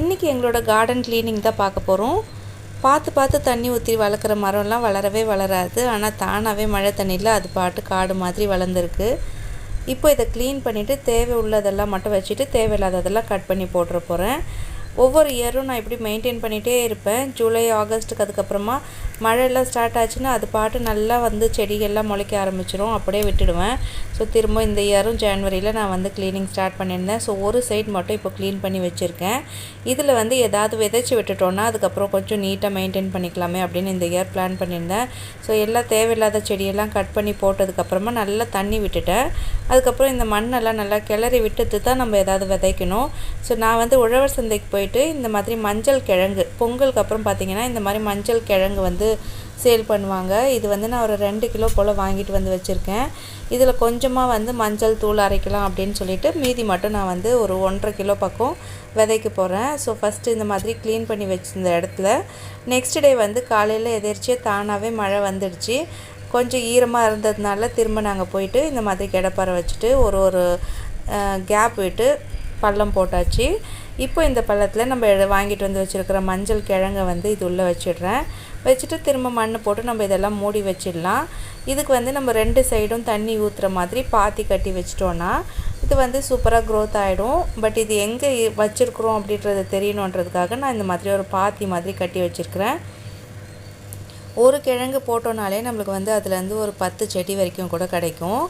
இன்றைக்கி எங்களோட garden cleaning தான் பார்க்க போகிறோம் பார்த்து பார்த்து தண்ணி ஊற்றி வளர்க்குற மரம்லாம் வளரவே வளராது. ஆனால் தானாகவே மழை தண்ணியில் அது பாட்டு காடு மாதிரி வளர்ந்துருக்கு. இப்போ இதை க்ளீன் பண்ணிவிட்டு தேவை உள்ளதெல்லாம் மட்டும் வச்சுட்டு தேவையில்லாததெல்லாம் கட் பண்ணி போட்டுற போகிறேன் ஒவ்வொரு இயரும் நான் இப்படி மெயின்டைன் பண்ணிகிட்டே இருப்பேன். ஜூலை ஆகஸ்ட்டுக்கு அதுக்கப்புறமா மழையெல்லாம் ஸ்டார்ட் ஆச்சுன்னா அது பாட்டு நல்லா வந்து செடிகள்லாம் முளைக்க ஆரம்பிச்சிடும் அப்படியே விட்டுடுவேன். ஸோ திரும்ப இந்த இயரும் ஜான்வரியில் நான் வந்து க்ளீனிங் ஸ்டார்ட் பண்ணியிருந்தேன். ஸோ ஒரு சைட் மட்டும் இப்போ க்ளீன் பண்ணி வச்சுருக்கேன். இதில் வந்து ஏதாவது விதைச்சி விட்டுட்டோன்னா அதுக்கப்புறம் கொஞ்சம் நீட்டாக மெயின்டைன் பண்ணிக்கலாமே அப்படின்னு இந்த இயர் பிளான் பண்ணியிருந்தேன். ஸோ எல்லாம் தேவையில்லாத செடியெல்லாம் கட் பண்ணி போட்டதுக்கப்புறமா நல்லா தண்ணி விட்டுட்டேன். அதுக்கப்புறம் இந்த மண்ணெல்லாம் நல்லா கிளறி விட்டுட்டு தான் நம்ம ஏதாவது விதைக்கணும். ஸோ நான் வந்து உழவர் சந்தைக்கு போய் போயிட்டு இந்த மாதிரி மஞ்சள் கிழங்கு பொங்கலுக்கு அப்புறம் பார்த்திங்கன்னா இந்த மாதிரி மஞ்சள் கிழங்கு வந்து சேல் பண்ணுவாங்க. இது வந்து நான் ஒரு ரெண்டு கிலோ போல் வாங்கிட்டு வந்து வச்சுருக்கேன். இதில் கொஞ்சமாக வந்து மஞ்சள் தூள் அரைக்கலாம் அப்படின்னு சொல்லிட்டு மீதி மட்டும் நான் வந்து ஒரு ஒன்றரை கிலோ பக்கம் விதைக்க போகிறேன் ஸோ ஃபஸ்ட்டு இந்த மாதிரி க்ளீன் பண்ணி வச்சிருந்த இடத்துல நெக்ஸ்ட் டே வந்து காலையில் எதிர்ச்சியாக தானாகவே மழை வந்துடுச்சு. கொஞ்சம் ஈரமாக இருந்ததுனால திரும்ப நாங்கள் போயிட்டு இந்த மாதிரி கிடப்பாறை வச்சுட்டு ஒரு ஒரு கேப் விட்டு பள்ளம் போட்டாச்சு. இப்போ இந்த பள்ளத்தில் நம்ம வாங்கிட்டு வந்து வச்சுருக்கிற மஞ்சள் கிழங்கை வந்து இது உள்ளே வச்சிடுறேன். வச்சுட்டு திரும்ப மண் போட்டு நம்ம இதெல்லாம் மூடி வச்சிடலாம். இதுக்கு வந்து நம்ம ரெண்டு சைடும் தண்ணி ஊற்றுற மாதிரி பாத்தி கட்டி வச்சிட்டோன்னா இது வந்து சூப்பராக க்ரோத் ஆகிடும் பட் இது எங்கே வச்சுருக்குறோம் அப்படின்றது தெரியணுன்றதுக்காக நான் இந்த மாதிரி ஒரு பாத்தி மாதிரி கட்டி வச்சுருக்கிறேன். ஒரு கிழங்கு போட்டோனாலே நம்மளுக்கு வந்து அதுலேருந்து ஒரு பத்து செடி வரைக்கும் கூட கிடைக்கும்.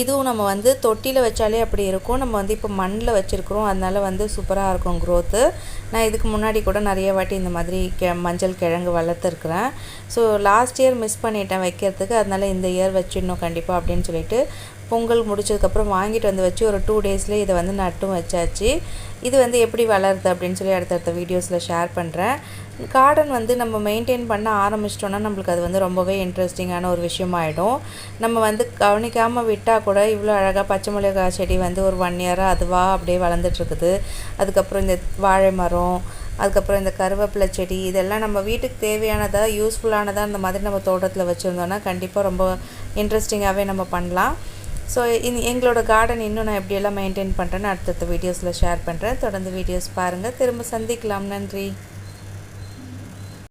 இதுவும் நம்ம வந்து தொட்டியில் வச்சாலே அப்படி இருக்கும். நம்ம வந்து இப்போ மண்ணில் வச்சுருக்குறோம். அதனால் வந்து சூப்பராக இருக்கும் க்ரோத்து நான் இதுக்கு முன்னாடி கூட நிறைய வாட்டி இந்த மாதிரி கெ மஞ்சள் கிழங்கு வளர்த்துருக்குறேன். ஸோ லாஸ்ட் இயர் மிஸ் பண்ணிட்டேன் வைக்கிறதுக்கு. அதனால் இந்த இயர் வச்சிடணும் கண்டிப்பாக அப்படின்னு சொல்லிட்டு பொங்கல் முடிச்சதுக்கப்புறம் வாங்கிட்டு வந்து வச்சு ஒரு டூ டேஸ்லேயே இதை வந்து நட்டும் வச்சாச்சு. இது வந்து எப்படி வளருது அப்படின்னு சொல்லி அடுத்தடுத்த வீடியோஸில் ஷேர் பண்ணுறேன் கார்டன் வந்து நம்ம மெயின்டைன் பண்ண ஆரம்பிச்சிட்டோன்னா நம்மளுக்கு அது வந்து ரொம்பவே இன்ட்ரெஸ்டிங்கான ஒரு விஷயமாயிடும். நம்ம வந்து கவனிக்காமல் விட்டால் கூட இவ்வளோ அழகாக பச்சை மிளகாய் செடி வந்து ஒரு ஒன் இயராக அதுவாக அப்படியே வளர்ந்துட்டுருக்குது. அதுக்கப்புறம் இந்த வாழை மரம் அதுக்கப்புறம் இந்த கருவேப்பிலை செடி இதெல்லாம் நம்ம வீட்டுக்கு தேவையானதாக யூஸ்ஃபுல்லானதாக அந்த மாதிரி நம்ம தோட்டத்தில் வச்சுருந்தோன்னா கண்டிப்பாக ரொம்ப இன்ட்ரெஸ்டிங்காகவே நம்ம பண்ணலாம். ஸோ இன் எங்களோட கார்டன் இன்னும் நான் எப்படியெல்லாம் மெயின்டைன் பண்ணுறேன்னு அடுத்தடுத்த வீடியோஸில் ஷேர் பண்ணுறேன் தொடர்ந்து வீடியோஸ் பாருங்கள் திரும்ப சந்திக்கலாம். நன்றி.